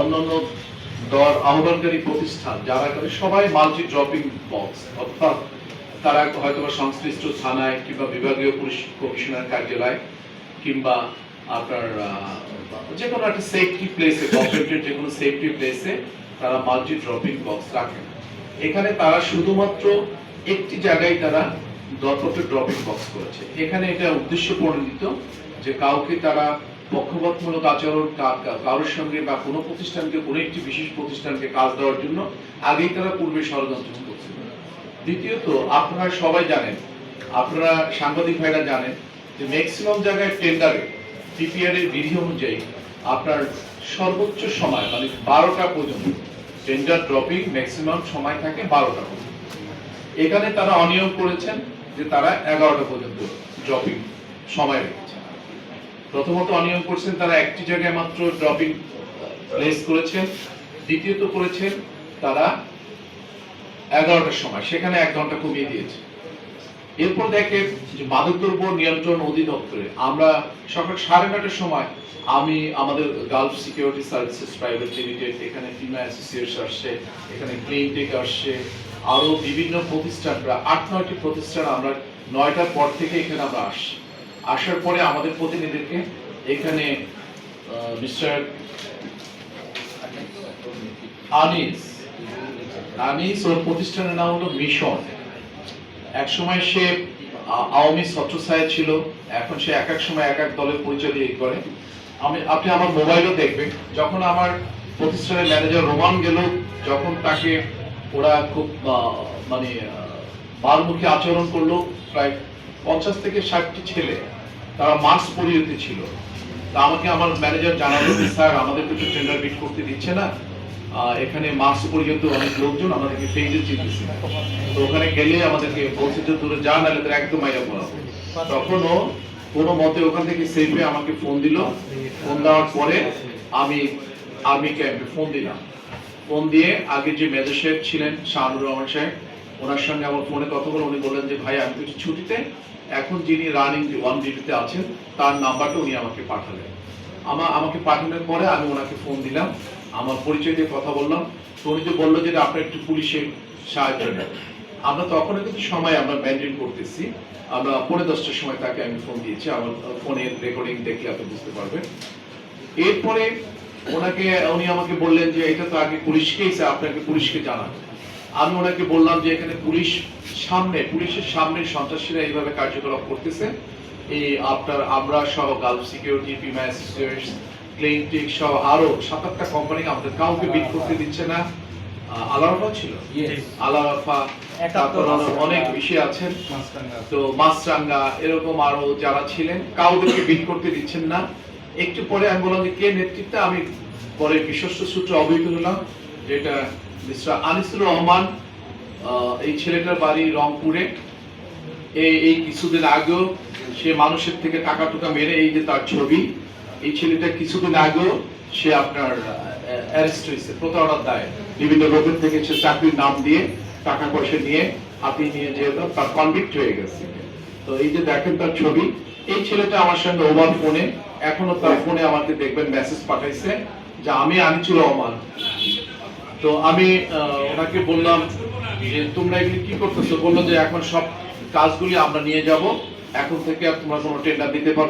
অন্যান্য দর আহ্বানকারী প্রতিষ্ঠান, যারা করে সবাই মাল্টি ড্রপিং বক্স অর্থাৎ তারা হয়তো সংশ্লিষ্ট থানায় কিংবা বিভাগীয় পুলিশ কমিশনার কার্যালয় কিংবা আপনার যে কোনো একটা সেফটি প্লেসে গভর্নমেন্টের যে কোনো সেফটি প্লেসে তারা মাল্টি ড্রপিং বক্স রাখেন। এখানে তারা শুধুমাত্র একটি জায়গায় তারা দরপত্র ড্রপিং বক্স করেছে। এখানে এটা উদ্দেশ্য প্রণোদিত যে কাউকে তারা পক্ষপাতমূলক আচরণ কারোর সঙ্গে বা কোনো প্রতিষ্ঠানকে, কোনো একটি বিশেষ প্রতিষ্ঠানকে কাজ দেওয়ার জন্য আগেই তারা পূর্বে ষড়যন্ত্র করছিল। দ্বিতীয়ত, আপনারা সবাই জানেন, আপনারা সাংবাদিক ভাইরা জানেন যে ম্যাক্সিমাম জায়গায় টেন্ডারে পিপিআর এর বিধি অনুযায়ী আপনার সর্বোচ্চ সময় মানে বারোটা পর্যন্ত টেন্ডার ড্রপিং ম্যাক্সিমাম সময় থাকে বারোটা পর্যন্ত। এখানে তারা অনিয়ম করেছেন যে তারা এগারোটা পর্যন্ত ড্রপিং সময় রেখেছেন প্রথমত অনিয়ম করছেন তারা একটি জায়গায় মাত্র ড্রপিং প্লেস করেছেন, দ্বিতীয়ত করেছেন তারা এগারোটার সময়, সেখানে এক ঘণ্টা কমিয়ে দিয়েছে। এরপর দেখেন যে মাদকদ্রব্য নিয়ন্ত্রণ অধিদপ্তরে আমরা সকাল সাড়ে নটার সময় আমি আমাদের Gulf security services private limited এখানে ফিমা অ্যাসোসিয়েটস আসছে, এখানে ক্লিনটেক আসছে আরও বিভিন্ন প্রতিষ্ঠানরা, আট নয়টি প্রতিষ্ঠান আমরা নয়টার পর থেকে এখানে আমরা আসছি। আসার পরে আমাদের প্রতিনিধিকে এখানে মিস্টার আনিস আনিস ওর প্রতিষ্ঠানের নাম হলো মিশন। এক সময় সে আওয়ামী ছত্রছায়া ছিল এখন সে এক এক সময় এক এক দলের পরিচয় দিয়ে করে। আমি আপনি আমার মোবাইলও দেখবেন। যখন আমার প্রতিষ্ঠানের ম্যানেজার রোমান গেল যখন তাকে ওরা খুব মানে আহ, বালমুখী আচরণ করল প্রায় পঞ্চাশ থেকে ষাটটি ছেলে, তারা মাস্ক পরিহিত ছিল। তা আমাকে আমার ম্যানেজার জানালো স্যার আমাদের কিছু টেন্ডার বিট করতে দিচ্ছে না। এখানে মাস্ক পরিহিত অনেক লোকজন আমাদেরকে ফেজে চিনতেছে তো ওখানে গেলে আমাদেরকে বলছে যে দূরে যা, নাহলে তোর একদম মাইরা পড়াবো তখনও কোনো মতে ওখান থেকে সেফে আমাকে ফোন দিল। ফোন দেওয়ার পরে আমি আর্মি ক্যাম্পে ফোন দিলাম। ফোন দিয়ে আগে যে ম্যাজিস্ট্রেট ছিলেন শাহানুর রহমান সাহেব ওনার সঙ্গে আমার ফোনে কথা বলে উনি বললেন যে, ভাই, আমি কিছু ছুটিতে, এখন যিনি রানিং ওয়ান ডিউটিতে আছেন, তার নাম্বারটা উনি আমাকে পাঠালেন। আমার আমাকে পাঠানোর পরে আমি ওনাকে ফোন দিলাম, আমার পরিচয় দিয়ে কথা বললাম। তো উনি যে বলল যে আপনার একটু পুলিশের সাহায্য নেন। আমরা তখনও কিন্তু সময় আমরা মেনটেন করতেছি। আমরা পৌনে দশটার সময় তাকে আমি ফোন দিয়েছি। আমার ফোনের রেকর্ডিং দেখলে আপনি বুঝতে পারবেন। এরপরে ওনাকে, উনি আমাকে বললেন যে, এটা তো আগে পুলিশকেই আপনাকে পুলিশকে জানান। আমি ওনাকে বললাম যে এখানে পুলিশ সামনে পুলিশের সামনে সন্ত্রাসীরা এইভাবে কার্যকলাপ করতেছে। এই আপনার আমরা সহ গালফ সিকিউরিটি পিমা অ্যাসোসিয়েটস সহ আরও সাত আটটা কোম্পানি আমাদের কাউকে বিট করতে দিচ্ছে না। আলারফা ছিল? আলারফা তারপর অনেক বিষয় আছেন তো মাছরাঙ্গা এরকম আরও যারা ছিলেন কাউদেরকে বিট করতে দিচ্ছেন না। একটু পরে আমি বললাম যে কে নেতৃত্বে আমি পরে বিশ্বস্ত সূত্রে অবহিত হলাম যেটা মিস্টার আনিসুর রহমান এই ছেলেটার বাড়ি রংপুরে। এই কিছুদিন আগেও সে মানুষের থেকে টাকা টুকা মেরে এই যে তার ছবি, এই ছেলেটা কিছুদিন আগেও সে আপনার অ্যারেস্ট হয়েছে, প্রতারণার দায়। বিভিন্ন লোকের থেকে সে চাকরির নাম দিয়ে টাকা পয়সা নিয়ে আপনি নিয়ে যেহেতু তার কনভিক্ট হয়ে গেছে। তো এই যে দেখেন তার ছবি, এই ছেলেটা আমার সঙ্গে ওভার ফোনে এখনও তার ফোনে আমাকে দেখবেন মেসেজ পাঠাইছে যে, আমি আনিচুর রহমান তো আমি ওনাকে বললাম যে, তোমরা এগুলি কি করতেছো? বলল যে, এখন সব কাজগুলি আমরা নিয়ে যাব। এখন থেকে আর তোমরা কোনো টেন্ডার দিতে পারবে